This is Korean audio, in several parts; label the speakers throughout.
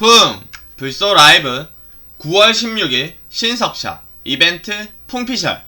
Speaker 1: 품 불소 라이브 9월 16일 신석샵 이벤트 풍피셜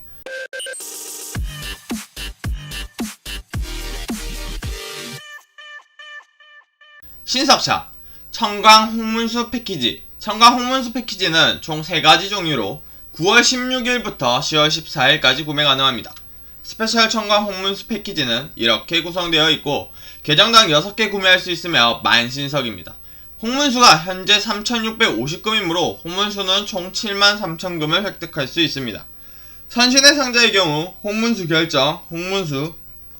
Speaker 1: 신석샵 청강 홍문수 패키지 청강 홍문수 패키지는 총 3가지 종류로 9월 16일부터 10월 14일까지 구매 가능합니다. 스페셜 청강 홍문수 패키지는 이렇게 구성되어 있고 계정당 6개 구매할 수 있으며 만신석입니다. 홍문수가 현재 3,650금이므로 홍문수는 총 73,000금을 획득할 수 있습니다. 선신의 상자의 경우 홍문수 결정, 홍문수,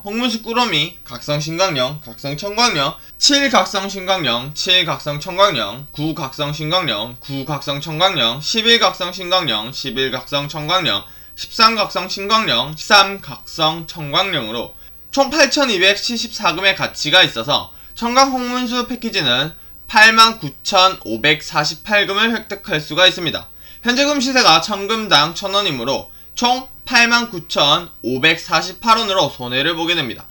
Speaker 1: 홍문수 꾸러미, 각성 신강령, 각성 청광령, 7각성 신강령, 7각성 청광령, 9각성 신강령, 9각성 청광령, 11각성 신강령, 11각성 청광령, 13각성 신광령, 13각성 청광령으로 총 8,274금의 가치가 있어서 청강 홍문수 패키지는 89,548금을 획득할 수가 있습니다. 현재금 시세가 1000금당 1000원이므로 총 89,548원으로 손해를 보게 됩니다.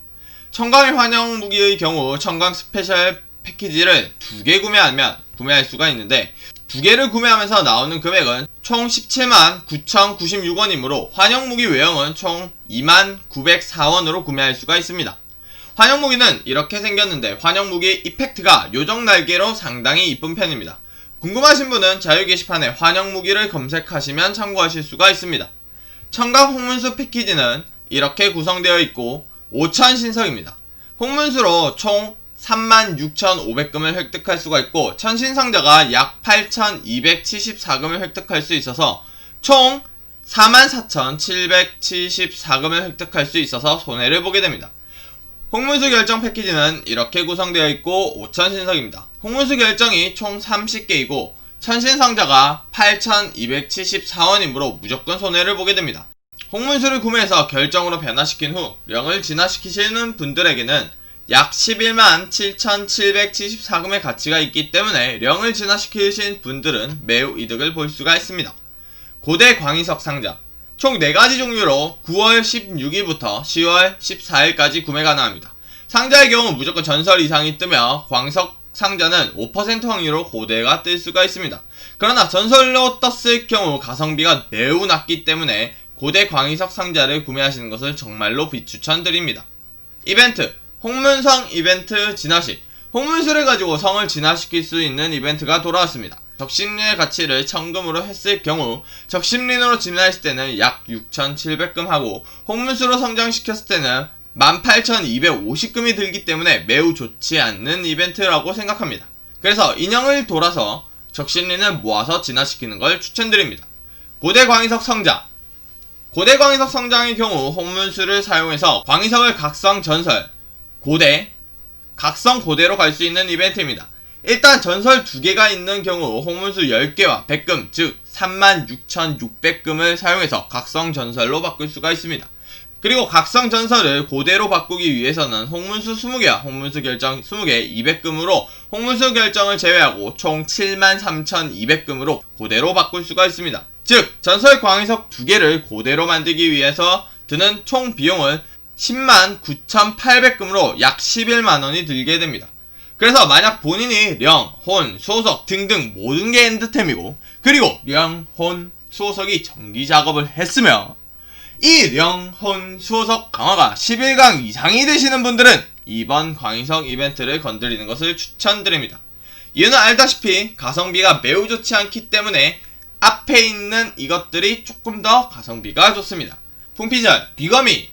Speaker 1: 청강의 환영 무기의 경우 청강 스페셜 패키지를 두 개 구매하면 구매할 수가 있는데 두 개를 구매하면서 나오는 금액은 총 17만 9,096원이므로 환영 무기 외형은 총 2만 904원으로 구매할 수가 있습니다. 환영 무기는 이렇게 생겼는데 환영 무기 이펙트가 요정 날개로 상당히 이쁜 편입니다. 궁금하신 분은 자유 게시판에 환영 무기를 검색하시면 참고하실 수가 있습니다. 청각 홍문수 패키지는 이렇게 구성되어 있고 5천 신석입니다. 홍문수로 총 36,500금을 획득할 수가 있고 천신상자가 약 8,274금을 획득할 수 있어서 총 44,774금을 획득할 수 있어서 손해를 보게 됩니다. 홍문수 결정 패키지는 이렇게 구성되어 있고 5천 신석입니다. 홍문수 결정이 총 30개이고 천신상자가 8,274원이므로 무조건 손해를 보게 됩니다. 홍문수를 구매해서 결정으로 변화시킨 후 령을 진화시키시는 분들에게는 약 11만 7,774금의 가치가 있기 때문에 령을 진화시키신 분들은 매우 이득을 볼 수가 있습니다. 고대 광희석 상자 총 4가지 종류로 9월 16일부터 10월 14일까지 구매 가능합니다. 상자의 경우 무조건 전설 이상이 뜨며 광석 상자는 5% 확률로 고대가 뜰 수가 있습니다. 그러나 전설로 떴을 경우 가성비가 매우 낮기 때문에 고대 광희석 상자를 구매하시는 것을 정말로 비추천드립니다. 이벤트 홍문성 이벤트 진화식 홍문수를 가지고 성을 진화시킬 수 있는 이벤트가 돌아왔습니다. 적신린의 가치를 천금으로 했을 경우 적신린으로 진화했을 때는 약 6,700금 하고 홍문수로 성장시켰을 때는 18,250금이 들기 때문에 매우 좋지 않는 이벤트라고 생각합니다. 그래서 인형을 돌아서 적신린을 모아서 진화시키는 걸 추천드립니다. 고대 광희석 성자 고대 광희석 성장의 경우 홍문수를 사용해서 광희석을 각성 전설 고대 각성 고대로 갈 수 있는 이벤트입니다. 일단 전설 2개가 있는 경우 홍문수 10개와 100금 즉 36,600금을 사용해서 각성 전설로 바꿀 수가 있습니다. 그리고 각성 전설을 고대로 바꾸기 위해서는 홍문수 20개와 홍문수 결정 20개 200금으로 홍문수 결정을 제외하고 총 73,200금으로 고대로 바꿀 수가 있습니다. 즉 전설 광희석 2개를 고대로 만들기 위해서 드는 총 비용은 10만 9,800금으로 약 11만원이 들게 됩니다. 그래서 만약 본인이 령, 혼, 소석 등등 모든 게 엔드템이고 그리고 령, 혼, 소석이 전기 작업을 했으며 이 령, 혼, 소석 강화가 11강 이상이 되시는 분들은 이번 광희석 이벤트를 건드리는 것을 추천드립니다. 이유는 알다시피 가성비가 매우 좋지 않기 때문에 앞에 있는 이것들이 조금 더 가성비가 좋습니다. 풍피절, 비거미,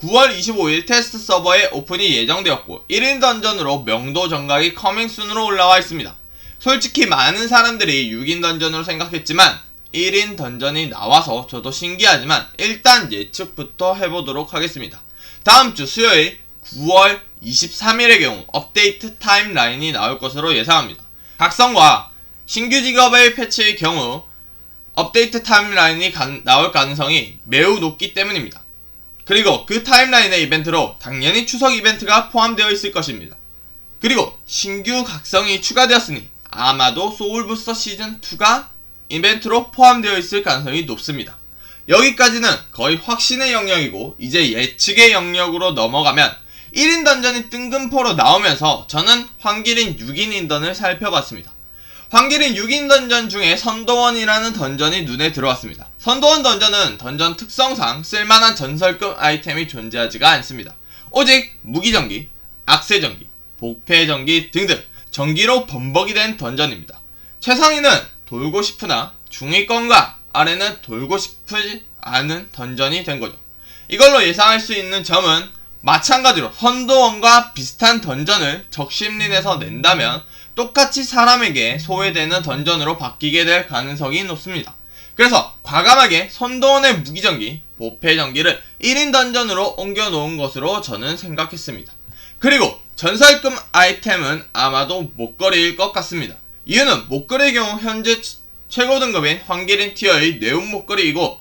Speaker 1: 9월 25일 테스트 서버에 오픈이 예정되었고 1인 던전으로 명도 정각이 커밍 순으로 올라와 있습니다. 솔직히 많은 사람들이 6인 던전으로 생각했지만 1인 던전이 나와서 저도 신기하지만 일단 예측부터 해보도록 하겠습니다. 다음 주 수요일 9월 23일의 경우 업데이트 타임라인이 나올 것으로 예상합니다. 각성과 신규 직업의 패치의 경우 업데이트 타임라인이 가, 나올 가능성이 매우 높기 때문입니다. 그리고 그 타임라인의 이벤트로 당연히 추석 이벤트가 포함되어 있을 것입니다. 그리고 신규 각성이 추가되었으니 아마도 소울부스터 시즌2가 이벤트로 포함되어 있을 가능성이 높습니다. 여기까지는 거의 확신의 영역이고 이제 예측의 영역으로 넘어가면 1인 던전이 뜬금포로 나오면서 저는 황길인 6인 인던을 살펴봤습니다. 황기린 6인 던전 중에 선도원이라는 던전이 눈에 들어왔습니다. 선도원 던전은 던전 특성상 쓸만한 전설급 아이템이 존재하지가 않습니다. 오직 무기전기, 악세전기, 복패전기 등등 전기로 범벅이 된 던전입니다. 최상위는 돌고 싶으나 중위권과 아래는 돌고 싶지 않은 던전이 된 거죠. 이걸로 예상할 수 있는 점은 마찬가지로 선도원과 비슷한 던전을 적심린에서 낸다면 똑같이 사람에게 소외되는 던전으로 바뀌게 될 가능성이 높습니다. 그래서 과감하게 선도원의 무기전기, 보패전기를 1인 던전으로 옮겨 놓은 것으로 저는 생각했습니다. 그리고 전설급 아이템은 아마도 목걸이일 것 같습니다. 이유는 목걸이의 경우 현재 최고 등급인 황기린 티어의 네온 목걸이이고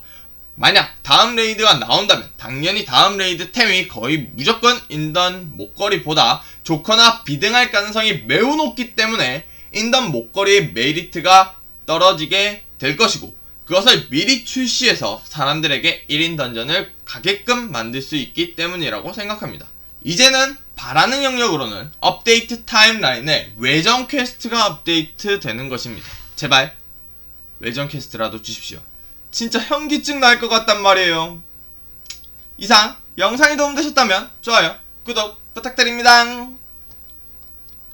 Speaker 1: 만약 다음 레이드가 나온다면 당연히 다음 레이드 템이 거의 무조건 인던 목걸이보다 좋거나 비등할 가능성이 매우 높기 때문에 인던 목걸이의 메리트가 떨어지게 될 것이고 그것을 미리 출시해서 사람들에게 1인 던전을 가게끔 만들 수 있기 때문이라고 생각합니다. 이제는 바라는 영역으로는 업데이트 타임라인에 외전 퀘스트가 업데이트 되는 것입니다. 제발 외전 퀘스트라도 주십시오. 진짜 현기증 날 것 같단 말이에요. 이상 영상이 도움되셨다면 좋아요, 구독 부탁드립니다.